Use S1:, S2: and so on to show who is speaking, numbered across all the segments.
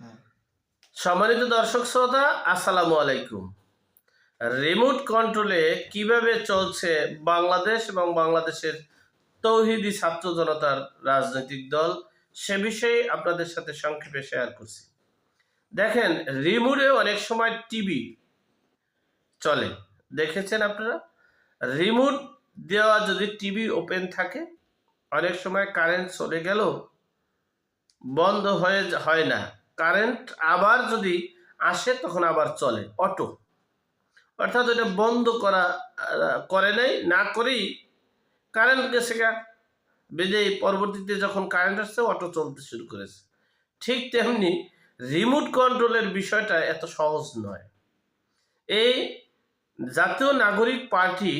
S1: হ্যাঁ।
S2: সম্মানিত দর্শক শ্রোতা, আসসালামু আলাইকুম। রিমোট কন্ট্রোলে কীভাবে চলছে বাংলাদেশ এবং বাংলাদেশের তৌহিদি ছাত্র জনতার রাজনৈতিক দল, সে বিষয়ে আপনাদের সাথে সংক্ষেপে শেয়ার করছি। দেখেন রিমোটে অনেক সময় টিভি চলে। দেখেছেন আপনারা? রিমোট দেওয়া যদি টিভি ওপেন থাকে, অনেক সময় কারেন্ট চলে গেল বন্ধ হয়ে, হয় না। কারেন্ট আবার যদি আসে, তখন আবার চলে অটো। অর্থাৎ এটা বন্ধ করা করে নাই, না করেই কারেন্ট গেছে গা। বেজে পরবর্তীতে যখন কারেন্ট আসছে, অটো চলতে শুরু করেছে। ঠিক তেমনি রিমোট কন্ট্রোলের বিষয়টা এত সহজ নয়। এই জাতীয় নাগরিক পার্টি,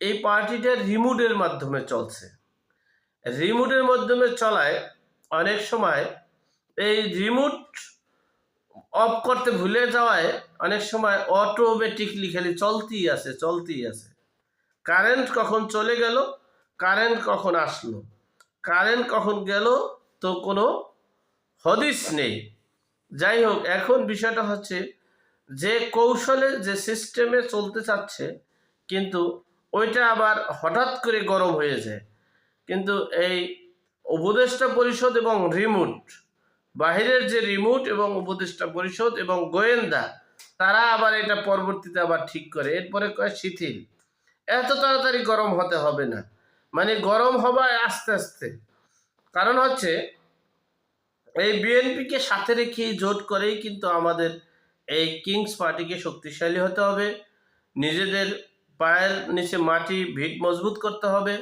S2: এই পার্টিটা রিমোটের মাধ্যমে চলছে। রিমোটের মাধ্যমে চলায় অনেক সময় এই রিমোট অফ করতে ভুলে যাওয়ায় অনেক সময় অটোমেটিকলি খালি চলতেই আছে চলতেই আছে। কারেন্ট কখন চলে গেল কারেন্ট কখন আসলো। কারেন্ট কখন গেল তো কোনো হদিস নেই। যাই হোক, এখন বিষয়টা হচ্ছে যে কৌশলে, যে সিস্টেমে চলতে চাচ্ছে, কিন্তু ওইটা আবার হঠাৎ করে গরম হয়ে যায়। কিন্তু এই উপদেষ্টা পরিষদ এবং রিমোট বাহিরের যে রিমোট এবং উপদেষ্টা পরিষদ এবং গোয়েন্দা, তারা আবার এটা পরবর্তীতে আবার ঠিক করে। এরপরে কয়, শিথিল। এত তাড়াতাড়ি গরম হতে হবে না। মানে গরম হবায় আস্তে আস্তে। কারণ হচ্ছে, এই বিএনপিকে সাথে রেখে জোট করেই কিন্তু আমাদের এই কিংস পার্টিকে শক্তিশালী হতে হবে। নিজেদের পায়ের নিচে মাটি ভিট মজবুত করতে হবে।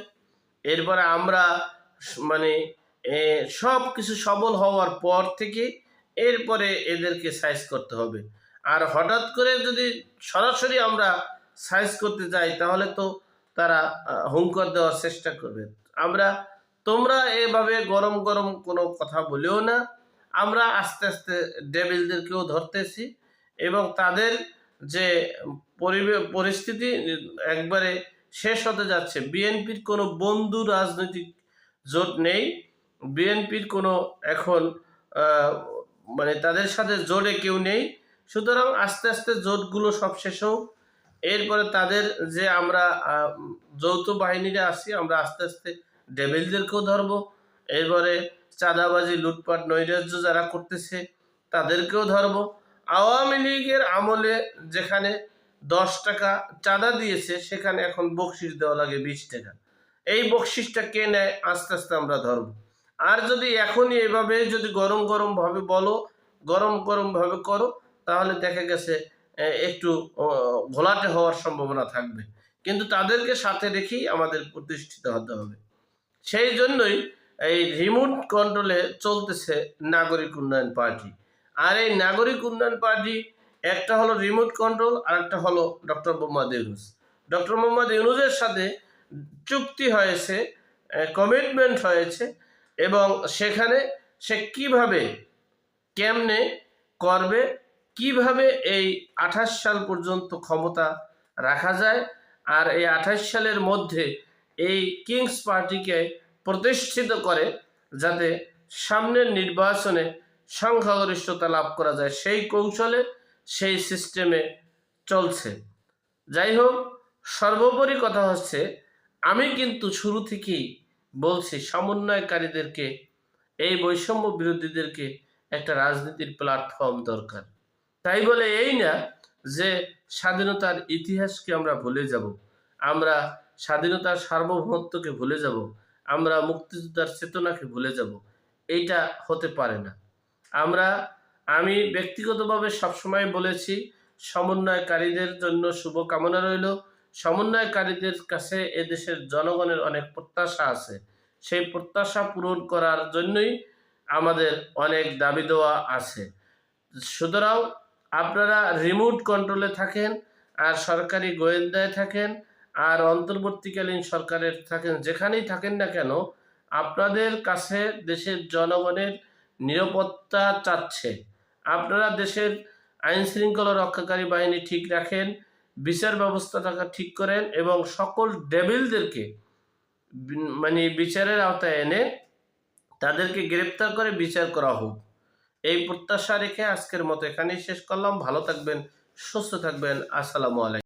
S2: এরপরে আমরা মানে সব কিছু সবল হওয়ার পর থেকে এরপরে এদেরকে সাইজ করতে হবে। আর হঠাৎ করে যদি সরাসরি আমরা সাইজ করতে যাই, তাহলে তো তারা হুঙ্কার দেওয়ার চেষ্টা করবে। আমরা, তোমরা এভাবে গরম গরম কোনো কথা বলেও না। আমরা আস্তে আস্তে ডেভিলদেরকেও ধরতেছি এবং তাদের যে পরিস্থিতি একবারে শেষ হতে যাচ্ছে। বিএনপির কোনো বন্ধু রাজনৈতিক জোট নেই। বিএনপির কোনো এখন মানে তাদের সাথে জোটে কেউ নেই। সুতরাং আস্তে আস্তে জোটগুলো সব শেষ হোক। এরপরে তাদের যে আমরা যৌথ বাহিনীরা আছি, আমরা আস্তে আস্তে ডেভিলদেরকেও ধরবো। এরপরে চাঁদাবাজি, লুটপাট, নৈরাজ্য যারা করতেছে, তাদেরকেও ধরবো। আওয়ামী লীগের আমলে যেখানে দশ টাকা চাঁদা দিয়েছে, সেখানে এখন বকশিস দেওয়া লাগে বিশ টাকা। এই বকশিসটা কে নেয়, আস্তে আস্তে আমরা ধরবো। আর যদি এখনই এভাবে যদি গরম গরম ভাবে বলো, গরম গরম ভাবে করো, তাহলে দেখা গেছে একটু ঘোলাটে হওয়ার সম্ভাবনা থাকবে। কিন্তু তাদেরকে সাথে রেখেই আমাদের প্রতিষ্ঠিত হতে হবে। সেই জন্যই এই রিমোট কন্ট্রোলে চলতেছে নাগরিক উন্নয়ন পার্টি। আর এই নাগরিক উন্নয়ন পার্টি, একটা হলো রিমোট কন্ট্রোল আর একটা হলো ডক্টর মোহাম্মদ ইউনুস। ডক্টর মোহাম্মদ ইউনুসের সাথে চুক্তি হয়েছে কমিটমেন্ট হয়েছে এবং সেখানে সে কীভাবে, কেমনে করবে, কীভাবে এই আঠাশ সাল পর্যন্ত ক্ষমতা রাখা যায় আর এই আঠাশ সালের মধ্যে এই কিংস পার্টিকে প্রতিষ্ঠিত করে যাতে সামনের নির্বাচনে সংখ্যাগরিষ্ঠতা লাভ করা যায়, সেই কৌশলে, সেই সিস্টেমে চলছে। যাই হোক, সর্বোপরি কথা হচ্ছে, আমি কিন্তু শুরু থেকেই বলছি, সমন্বয়কারীদেরকে, এই বৈষম্য বিরোধীদেরকে একটা রাজনীতির প্ল্যাটফর্ম দরকার। তাই বলে এই না যে স্বাধীনতার ইতিহাসকে আমরা ভুলে যাব। আমরা স্বাধীনতার সার্বভৌমত্বকে ভুলে যাব। আমরা মুক্তিযোদ্ধার চেতনাকে ভুলে যাব। এইটা হতে পারে না। আমরা, আমি ব্যক্তিগতভাবে সবসময় বলেছি, সমন্বয়কারীদের জন্য শুভকামনা রইল। সমন্বয়কারীদের কাছে এদেশের জনগণের অনেক প্রত্যাশা আছে। সেই প্রত্যাশা পূরণ করার জন্যই আমাদের অনেক দাবি দেওয়া আছে। সুতরাং আপনারা রিমোট কন্ট্রোলে থাকেন, আর সরকারি গোয়েন্দায় থাকেন, আর অন্তর্বর্তীকালীন সরকারের থাকেন, যেখানেই থাকেন না কেন, আপনাদের কাছে দেশের জনগণের নিরাপত্তা চাচ্ছে। আপনারা দেশের আইন শৃঙ্খলা রক্ষাকারী বাহিনী ঠিক রাখেন, বিচার ব্যবস্থাটাকে ঠিক করেন, এবং সকল ডেভিলদেরকে বি- মানে বিচারের আওতায় এনে তাদেরকে গ্রেপ্তার করে বিচার করা হোক। এই প্রত্যাশা রেখে আজকের মতো এখানেই শেষ করলাম। ভালো থাকবেন, সুস্থ থাকবেন। আসসালামু আলাইকুম।